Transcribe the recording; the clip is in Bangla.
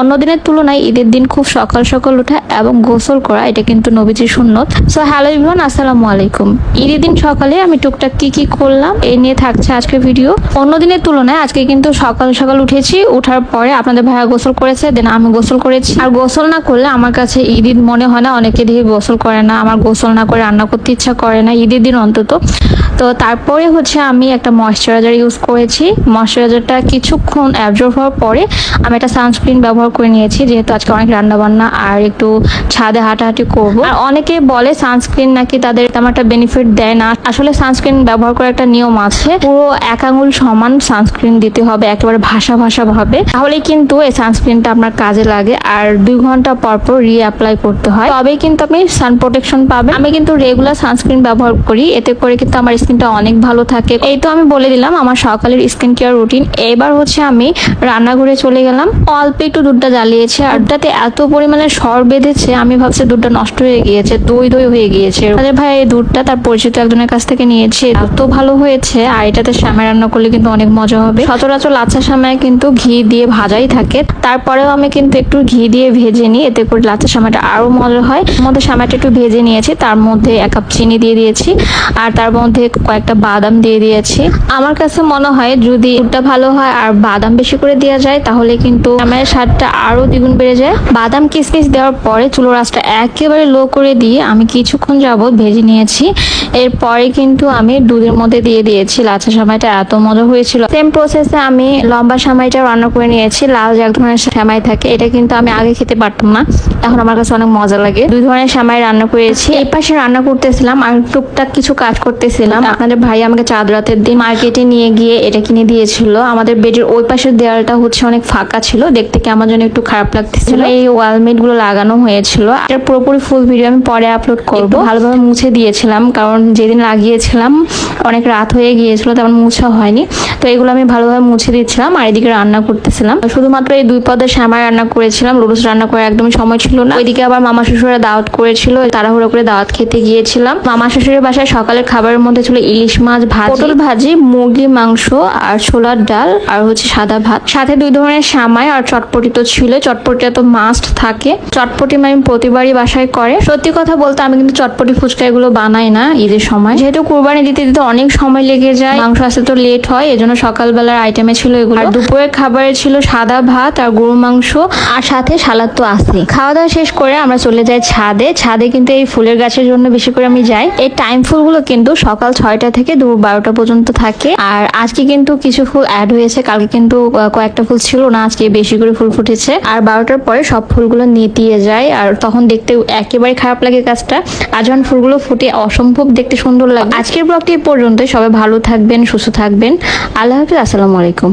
অন্য দিনের তুলনায় ঈদের দিন খুব সকাল সকাল ওঠা এবং গোসল করা, এটা কিন্তু নবীজির সুন্নত। সো হ্যালো ইভন আসসালামু আলাইকুম। ঈদের দিন সকালে আমি টুকটাক কি কি করলাম এই নিয়ে থাকছে আজকের ভিডিও অন্য দিনের তুলনায় আজকে কিন্তু সকাল সকাল উঠেছি, উঠার পরে আপনাদের ভাইয়া গোসল করেছে, দেন আমি গোসল করেছি। আর গোসল না করলে আমার কাছে ঈদ ঈদ মনে হয় না, অনেকে দিয়ে গোসল করে না, আমার গোসল না করে রান্না করতে ইচ্ছা করে না, ঈদের দিন অন্তত। তো তারপরে হচ্ছে আমি একটা ময়শ্চারাইজার ইউজ করেছি। ময়শ্চারাইজারটা কিছুক্ষণ অ্যাবজর্ব হওয়ার পরে আমি একটা সানস্ক্রিন ব্যবহার করে নিয়েছি, যেহেতু আজকে অনেক রান্না বান্না আর একটু ছাদে হাঁটাহাঁটি করব। আর অনেকে বলে সানস্ক্রিন নাকি তাদের তেমন একটা বেনিফিট দেয় না। আসলে সানস্ক্রিন ব্যবহার করার একটা নিয়ম আছে, পুরো এক আঙুল সমান সানস্ক্রিন দিতে হবে, একেবারে ভাষা ভাষা ভাবে। তাহলে কিন্তু এই সানস্ক্রিনটা আপনার কাজে লাগে আর দুই ঘণ্টা পর পর রিঅ্যাপ্লাই করতে হয়। তবেই কিন্তু আপনি সান প্রোটেকশন পাবেন। আমি কিন্তু রেগুলার সানস্ক্রিন ব্যবহার করি, এতে করে কিন্তু আমার স্কিনটা অনেক ভালো থাকে। এই তো আমি বলে দিলাম, আমার সকালের স্কিন কেয়ার রুটিন এবার হচ্ছে আমি রান্নাঘরে চলে গেলাম। অল্প একটু দুধটা জ্বালিয়েছে আর দুধটাতে এত পরিমাণে সর বেঁধেছে, আমি ভাবছি দুধটা নষ্ট হয়ে গিয়েছে, দই দই হয়ে গিয়েছে। আমাদের ভাই, এই দুধটা তার পরিচিত একজনের কাছ থেকে নিয়েছে। এত ভালো হয়েছে, আর এটাতে শ্যামাই রান্না করলে কিন্তু অনেক মজা হবে। সচরাচর লাচ্ছা শ্যামাই কিন্তু ঘি দিয়ে ভাজাই থাকে। তারপরেও আমি কিন্তু একটু ঘি দিয়ে ভেজে নিই, এতে করে লাচ্ছা শ্যামাটা আরও মজা হয়। মধ্যে শ্যামাটা একটু ভেজে নিয়েছি, তার মধ্যে এক কাপ চিনি দিয়ে দিয়েছি, আর তার মধ্যে কয়েকটা বাদাম দিয়ে দিয়েছি। আমার কাছে মনে হয়, যদি দুধটা ভালো হয় আর বাদাম বেশি করে দেওয়া যায়, তাহলে কিন্তু আমার স্বাদটা আরও দ্বিগুণ বেড়ে যায়। বাদাম কিসমিস দেওয়ার পরে চুলো আঁচটা একেবারে লো করে দিয়ে আমি কিছুক্ষণ যাবত ভেজে নিয়েছি। এরপরে কিন্তু আমি দুধের মধ্যে দিয়ে দিয়েছি। লাচা সামাইটা এত মজা হয়েছিল। সেম প্রসেসে আমি লম্বা সামাইটা রান্না করে নিয়েছি। লাল যে এক ধরনের সামাই থাকে, এটা কিন্তু আমি আগে খেতে পারতাম না। এখন আমার কাছে অনেক মজা লাগে। দুই ধরনের সামাই রান্না করেছি। এই পাশে রান্না করতেছিলাম আর টুকটাক কিছু কাজ করতেছিলাম। আপনাদের ভাই আমাকে চাঁদ রাতের দিন মার্কেটে নিয়ে গিয়ে এটা কিনে দিয়েছিল। আমাদের বেডের ওই পাশের দেওয়ালটা হচ্ছে অনেক ফাঁকা ছিল। দেখতে কি জন্য একটু খারাপ লাগতেছিল। এই ওয়ালমেটগুলো লাগানো হয়েছিল। এটার পুরোপুরি ফুল ভিডিও আমি পরে আপলোড করব। ভালোভাবে মুছে দিয়েছিলাম কারণ যেদিন লাগিয়েছিলাম অনেক রাত হয়ে গিয়েছিল তেমন মুছা হয়নি। তো এগুলো আমি ভালোভাবে মুছে দিচ্ছিলাম আর এদিকে রান্না করতেছিলাম। শুধুমাত্র এই দুই পদের শ্যামাই রান্না করেছিলাম লুডুস রান্না করে একদমই সময় ছিল না। ওইদিকে আবার মামা শ্বশুরা দাওয়াত করেছিল তাড়াহুড়ো করে দাওয়াত খেতে গিয়েছিলাম। মামা শ্বশুরের বাসায় সকালের খাবারের মধ্যে ছিল ইলিশ মাছ ভাত পটল ভাজি মুরগি মাংস আর ছোলার ডাল আর হচ্ছে সাদা ভাত। সাথে দুই ধরনের সামাই আর চটপটি তো ছিল চটপটিটা তো মাস্ট থাকে। চটপটি আমি প্রতিবারই বাসায় করে। সত্যি কথা বলতে আমি কিন্তু চটপটি ফুচকা এগুলো বানাই না ঈদের সময়। যেহেতু কুরবানি দিতে দিতে অনেক সময় লেগে যায় মাংস আসতে তো লেট হয় এজন্য সকালবেলার আইটেমে ছিল এগুলো। আর দুপুরের খাবারে ছিল সাদা ভাত আর গরু মাংস। আর সাথে সালাদ তো আছে খাওয়া দাওয়া শেষ করে আমরা চলে যাই ছাদে। ছাদে কিন্তু এই ফুলের গাছের জন্য বেশি করে আমি যাই। এই টাইম ফুলগুলো কিন্তু সকাল ছয়টা থেকে দুপুর বারোটা পর্যন্ত থাকে। আর আজকে কিন্তু কিছু ফুল অ্যাড হয়েছে। কালকে কিন্তু কয়েকটা ফুল ছিল না আজকে বেশি করে ফুল ফুটেছে আর বারোটার পরে সব ফুলগুলো নেতিয়ে যায় আর তখন দেখতে একেবারে খারাপ লাগে কাজটা আর যখন ফুলগুলো ফুটে অসম্ভব দেখতে সুন্দর লাগে। আজকের ব্লগটি পর্যন্ত সবাই ভালো থাকবেন, সুস্থ থাকবেন। আল্লাহ হাফিজ, আসসালামু আলাইকুম।